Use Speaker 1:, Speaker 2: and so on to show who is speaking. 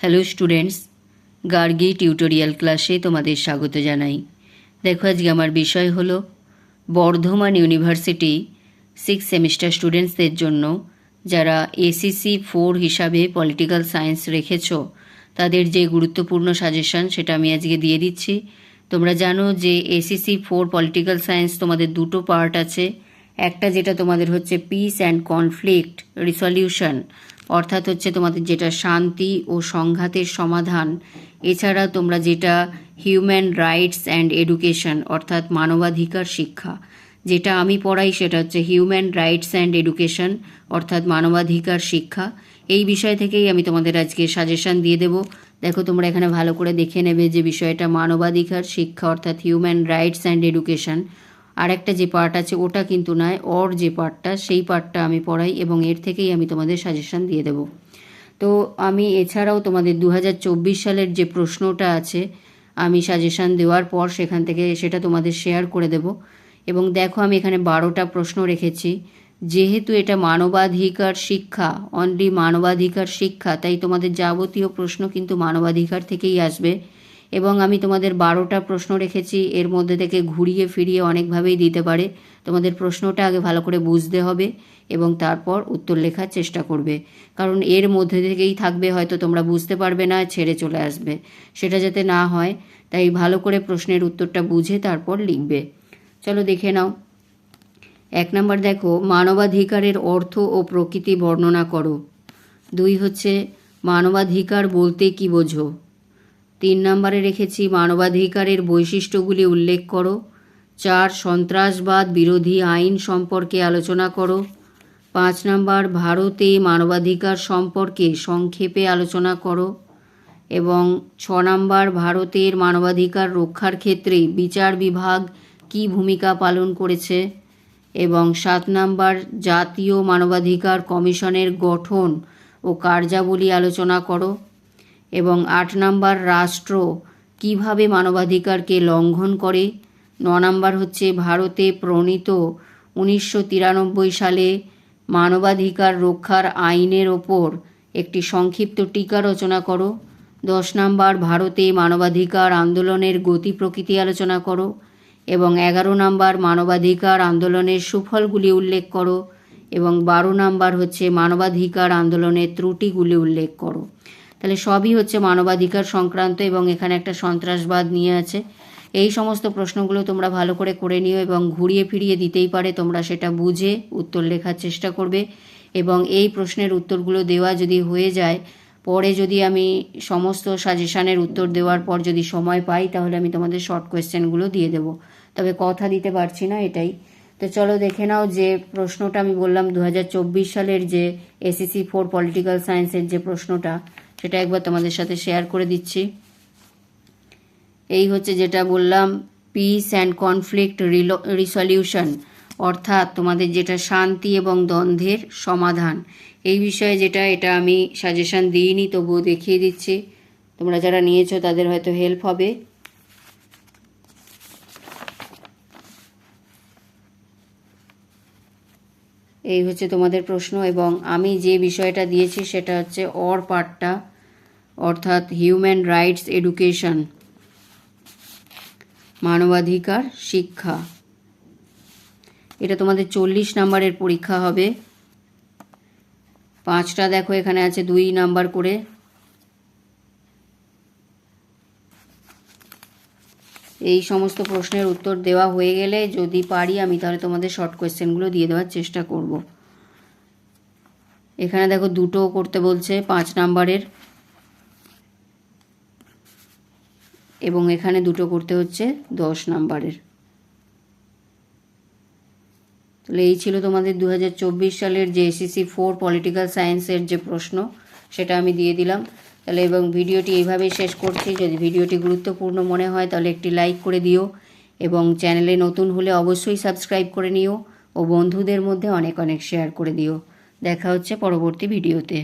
Speaker 1: Hello students Gargi tutorial ক্লাসে তোমাদের স্বাগত জানাই। দেখো, আজকে আমার বিষয় হলো বর্ধমান ইউনিভার্সিটি সিক্স সেমিস্টার স্টুডেন্টসদের জন্য যারা এসিসি ফোর হিসাবে পলিটিক্যাল সায়েন্স রেখেছ, তাদের যে গুরুত্বপূর্ণ সাজেশন সেটা আমি আজকে দিয়ে দিচ্ছি। তোমরা জানো যে এসিসি ফোর পলিটিক্যাল সায়েন্স তোমাদের দুটো পার্ট আছে। একটা যেটা তোমাদের হচ্ছে পিস অ্যান্ড কনফ্লিক্ট রিসলিউশন অর্থাৎ হচ্ছে তোমাদের যেটা শান্তি ও সংঘাতের সমাধান, এছাড়া তোমরা যেটা হিউম্যান রাইটস অ্যান্ড এডুকেশন অর্থাৎ মানবাধিকার শিক্ষা, যেটা আমি পড়াই সেটা হচ্ছে হিউম্যান রাইটস অ্যান্ড এডুকেশন অর্থাৎ মানবাধিকার শিক্ষা। এই বিষয় থেকেই আমি তোমাদের আজকে সাজেশন দিয়ে দেব। দেখো, তোমরা এখানে ভালো করে দেখে নেবে যে বিষয়টা মানবাধিকার শিক্ষা, অর্থাৎ হিউম্যান রাইটস অ্যান্ড এডুকেশন আর একটা যে পার্ট আছে, ওটা কিন্তু নয় অর যে পার্টটা সেই পার্টটা আমি পড়াই এবং এর থেকেই আমি তোমাদের সাজেশন দিয়ে দেব। তো আমি এছাড়াও তোমাদের দু হাজার চব্বিশ সালের যে প্রশ্নটা আছে, আমি সাজেশন দেওয়ার পর সেখান থেকে সেটা তোমাদের শেয়ার করে দেব। এবং দেখো আমি এখানে বারোটা প্রশ্ন রেখেছি। যেহেতু এটা মানবাধিকার শিক্ষা অনলি মানবাধিকার শিক্ষা, তাই তোমাদের যাবতীয় প্রশ্ন কিন্তু মানবাধিকার থেকেই আসবে। এবং আমি তোমাদের বারোটা প্রশ্ন রেখেছি, এর মধ্যে থেকে ঘুরিয়ে ফিরিয়ে অনেকভাবেই দিতে পারে। তোমাদের প্রশ্নটা আগে ভালো করে বুঝতে হবে এবং তারপর উত্তর লেখার চেষ্টা করবে। কারণ এর মধ্যে থেকেই থাকবে, হয়তো তোমরা বুঝতে পারবে না, ছেড়ে চলে আসবে। সেটা যাতে না হয়, তাই ভালো করে প্রশ্নের উত্তরটা বুঝে তারপর লিখবে। চলো দেখে নাও। এক নম্বর দেখো, মানবাধিকারের অর্থ ও প্রকৃতি বর্ণনা করো। দুই হচ্ছে, মানবাধিকার বলতে কি বোঝো? তিন নম্বরে রেখেছি মানবাধিকারের বৈশিষ্ট্যগুলি উল্লেখ করো। চার, সন্ত্রাসবাদ বিরোধী আইন সম্পর্কে আলোচনা করো। পাঁচ নম্বর, ভারতে মানবাধিকার সম্পর্কে সংক্ষেপে আলোচনা করো। এবং ছ নম্বর, ভারতের মানবাধিকার রক্ষার ক্ষেত্রে বিচার বিভাগ কী ভূমিকা পালন করেছে? এবং সাত নম্বর, জাতীয় মানবাধিকার কমিশনের গঠন ও কার্যাবলী আলোচনা করো। এবং আট নম্বর রাষ্ট্র কীভাবে মানবাধিকারকে লঙ্ঘন করে? ন নম্বর হচ্ছে ভারতে প্রণীত উনিশশো তিরানব্বই সালে মানবাধিকার রক্ষার আইনের ওপর একটি সংক্ষিপ্ত টিকা রচনা করো। দশ নম্বর ভারতে মানবাধিকার আন্দোলনের গতি প্রকৃতি আলোচনা করো এবং এগারো নম্বর মানবাধিকার আন্দোলনের সুফলগুলি উল্লেখ করো এবং বারো নম্বর হচ্ছে মানবাধিকার আন্দোলনের ত্রুটিগুলি উল্লেখ করো। তাহলে সবই হচ্ছে মানবাধিকার সংক্রান্ত এবং এখানে একটা সন্ত্রাসবাদ নিয়ে আছে। এই সমস্ত প্রশ্নগুলো তোমরা ভালো করে করে নিও এবং ঘুরিয়ে ফিরিয়ে দিতেই পারে, তোমরা সেটা বুঝে উত্তর লেখার চেষ্টা করবে। এবং এই প্রশ্নের উত্তরগুলো দেওয়া যদি হয়ে যায়, পরে যদি আমি সমস্ত সাজেশানের উত্তর দেওয়ার পর যদি সময় পাই, তাহলে আমি তোমাদের শর্ট কোয়েশ্চেনগুলো দিয়ে দেবো। তবে কথা দিতে পারছি না এটাই। তো চলো দেখে নাও যে প্রশ্নটা আমি বললাম দু হাজার চব্বিশ সালের যে এসএসসি ফোর পলিটিক্যাল সায়েন্সের যে প্রশ্নটা সেটা একবার তোমাদের সাথে শেয়ার করে দিচ্ছি। এই হচ্ছে যেটা বললাম পিস অ্যান্ড কনফ্লিক্ট রিসলিউশন অর্থাৎ তোমাদের যেটা শান্তি এবং দ্বন্দ্বের সমাধান। এই বিষয়ে যেটা, এটা আমি সাজেশান দিইনি, তবুও দেখিয়ে দিচ্ছি। তোমরা যারা নিয়েছো, তাদের হয়তো হেল্প হবে। এই হচ্ছে তোমাদের প্রশ্ন এবং আমি যে বিষয়টা দিয়েছি সেটা হচ্ছে অর পার্টটা অর্থাৎ হিউম্যান রাইটস এডুকেশন মানবাধিকার শিক্ষা। এটা তোমাদের চল্লিশ নাম্বারের পরীক্ষা হবে। পাঁচটা দেখো এখানে আছে, দুই নাম্বার করে। এই সমস্ত প্রশ্নের উত্তর দেওয়া হয়ে গেলে যদি পারি আমি তাহলে তোমাদের শর্ট কোয়েশ্চেনগুলো দিয়ে দেওয়ার চেষ্টা করব। এখানে দেখো দুটো করতে বলছে পাঁচ নাম্বারের। এবং এখানে দুটো করতে হচ্ছে দশ নাম্বারের। তাহলে এই ছিল তোমাদের দু হাজার চব্বিশ সালের যে এসিসি ফোর পলিটিক্যাল সায়েন্সের যে প্রশ্ন, সেটা আমি দিয়ে দিলাম। তাহলে এবং ভিডিওটি এইভাবেই শেষ করছি। যদি ভিডিওটি গুরুত্বপূর্ণ মনে হয়, তাহলে একটি লাইক করে দিও এবং চ্যানেলে নতুন হলে অবশ্যই সাবস্ক্রাইব করে নিও ও বন্ধুদের মধ্যে অনেক অনেক শেয়ার করে দিও। দেখা হচ্ছে পরবর্তী ভিডিওতে